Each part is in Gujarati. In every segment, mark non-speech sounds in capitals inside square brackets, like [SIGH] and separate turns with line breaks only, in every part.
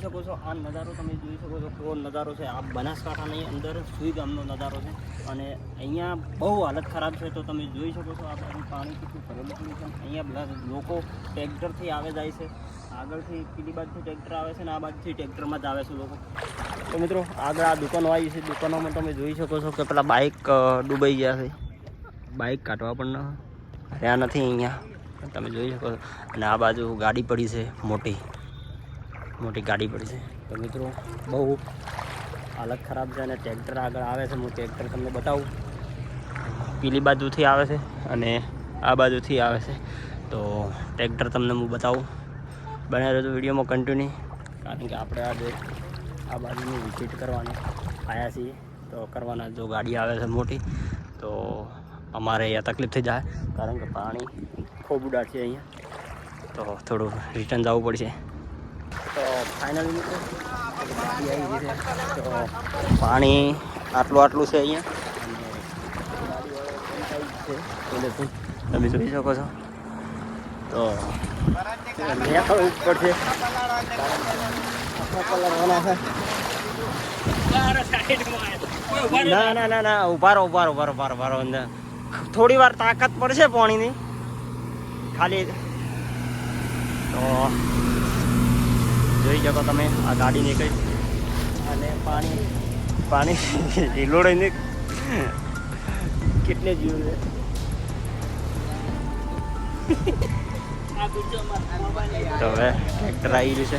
જોઈ શકો છો. આ નજારો તમે જોઈ શકો છો કેવો નજારો છે. આ બનાસકાંઠાની અંદર સુઈ ગામનો નજારો છે. અને અહીંયા બહુ હાલત ખરાબ છે તો તમે જોઈ શકો છો આ પાણી કેટલું ભરેલું છે. અહીંયા બધા લોકો ટ્રેક્ટરથી આવે જાય છે. આગળથી પેલી બાજુથી ટ્રેક્ટર આવે છે ને આ બાજુથી ટ્રેક્ટરમાં જ આવે છે લોકો. તો મિત્રો, આગળ આ દુકાનો આવી છે. દુકાનોમાં તમે જોઈ શકો છો કે પેલા બાઇક ડૂબાઈ ગયા છે. બાઇક કાઢવા પણ રહ્યા નથી અહીંયા. તમે જોઈ શકો છો. અને આ બાજુ ગાડી પડી છે મોટી. મોટી ગાડી પડી છે. તો મિત્રો, બહુ હાલત ખરાબ છે અને ટ્રેક્ટર આગળ આવે છે. હું ટ્રેક્ટર તમને બતાવું. પીલી બાજુથી આવે છે અને આ બાજુથી આવે છે. તો ટ્રેક્ટર તમને હું બતાવું. બનાવી રહ્યો વિડીયોમાં કન્ટિન્યુ કારણ કે આપણે આજે આ બાજુની વિઝિટ કરવાની આવ્યા છીએ. તો કરવાના જો ગાડી આવે છે મોટી, તો અમારે અહીંયા તકલીફ થઈ જાય. કારણ કે પાણી ખૂબ ઉડાડશે અહીંયા. તો થોડું રિટર્ન જવું પડશે. તો ફાઇનલી તો પાણી આટલું આટલું છે અહીંયા. તમે જોઈ શકો છો. તો નીકળવું પડશે ના ના ના ના, ઊભા રહો ઊભા રહો ઊભા રહો, ઊભા ઊભા રહો. અંદર થોડી વાર તાકાત પડશે પાણીની. ખાલી તો જોઈ શકો તમે આ ગાડી નીકળી. અને પાણી પાણી [LAUGHS] હિલોડાઈને કેટલે જીવ તો હવે ટ્રેક્ટર આવી રહ્યું છે.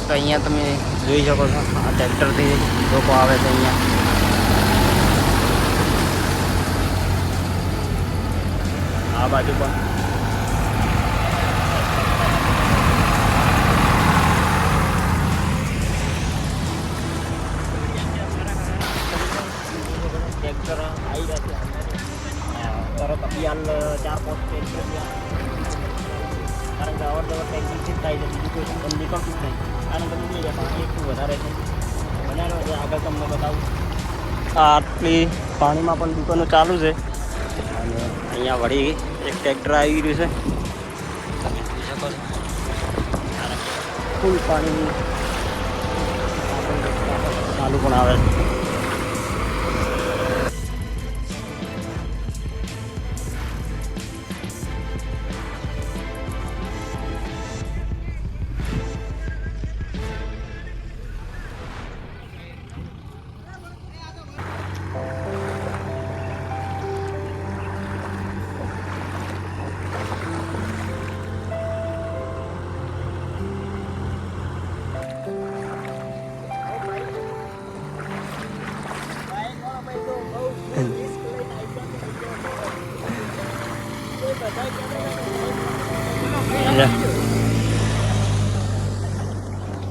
તો અહીંયા તમે જોઈ શકો છો, આ ટ્રેક્ટરથી લોકો આવે છે અહીંયા. આ બાજુ પણ. ટ્રેક્ટર આવી રહ્યા છે તરત અભિયાન ચાર પાંચ ટ્રેક્ટર કારણ કે અવર જવર જ થાય છે બીજું કોઈ પણ નીકળતું જ નહીં પાણી એટલું વધારે છે બનાવ્યો છે આગળ તમને બતાવું આટલી પાણીમાં પણ દુકાનો ચાલુ છે. અને અહીંયા વળી એક ટ્રેક્ટર આવી શકો છો. ફૂલ પાણી ચાલુ પણ આવે છે.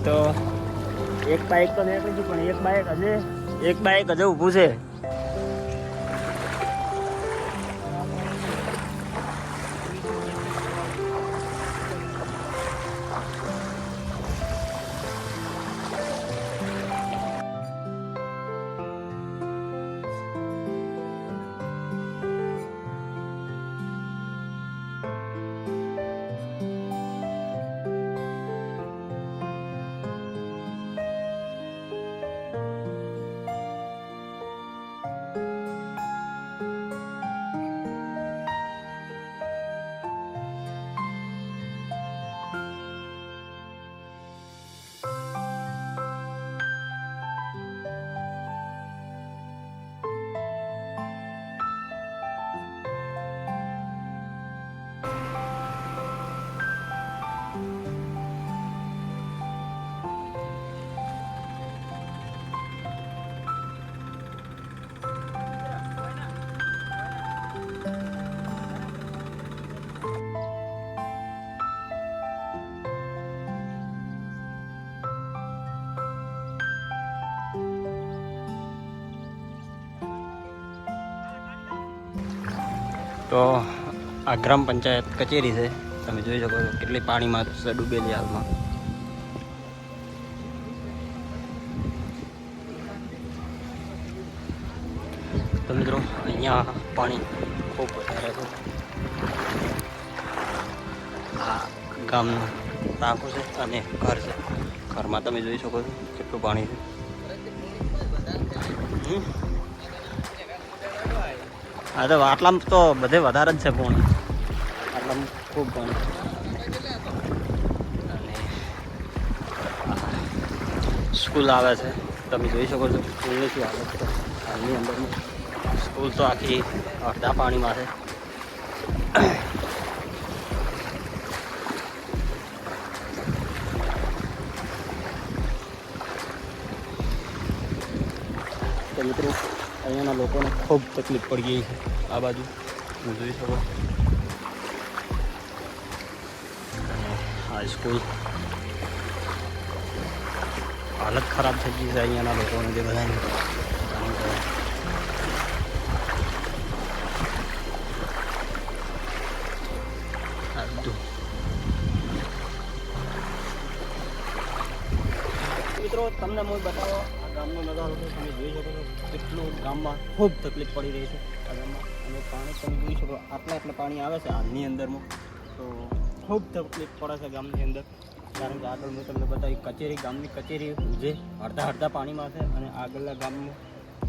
તો એક બાઇક તો નીકળી પણ એક બાઇક હજે એક બાઇક હજે ઊભું છે. તો આ ગ્રામ પંચાયત કચેરી છે. તમે જોઈ શકો છો કેટલી પાણીમાં ડૂબેલી હાલમાં. તો મિત્રો, અહીંયા પાણી ખૂબ વધારે છે. આ ગામનું ટાંકું છે અને ઘર છે. ઘરમાં તમે જોઈ શકો છો કેટલું પાણી છે? હા તો આટલામાં તો બધે વધારે જ છે પાણી આટલામાં ખૂબ અને સ્કૂલ આવે છે. તમે જોઈ શકો છો સ્કૂલની શું આવે. છે હાલની અંદરની સ્કૂલ તો આખી અડધા પાણીમાં છે. તો મિત્રો અહીંયાના લોકોને ખૂબ તકલીફ પડી ગઈ છે. આ બાજુ તમે જોઈ શકો. આ સ્કૂલ. હાલત ખરાબ થઈ ગઈ છે અહીંયાના લોકોને જે બધાની. મિત્રો, તમને હું બતાવો ગામનો નજારો તો તમે જોઈ શકો છો કેટલું ગામમાં ખૂબ તકલીફ પડી રહી છે આ ગામમાં. અને પાણી તમે જોઈ શકો આટલા આટલા પાણી આવે છે હાલની અંદરમાં. તો ખૂબ તકલીફ પડે છે ગામની અંદર. કારણ કે આગળ મેં તમને બતાવી કચેરી, ગામની કચેરી જે અડધા અડધા પાણીમાં છે અને આગળના ગામનું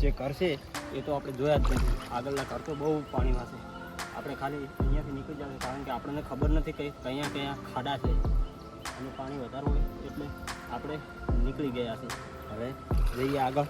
જે છે એ તો આપણે જોયા જ નથી આગળના ઘર તો બહુ પાણીમાં છે. આપણે ખાલી અહીંયાથી નીકળી જાય કારણ કે આપણને ખબર નથી કે કયા કયા ખાડા છે. અને પાણી વધારે હોય એટલે આપણે નીકળી ગયા છીએ. હવે જઈએ આગળ.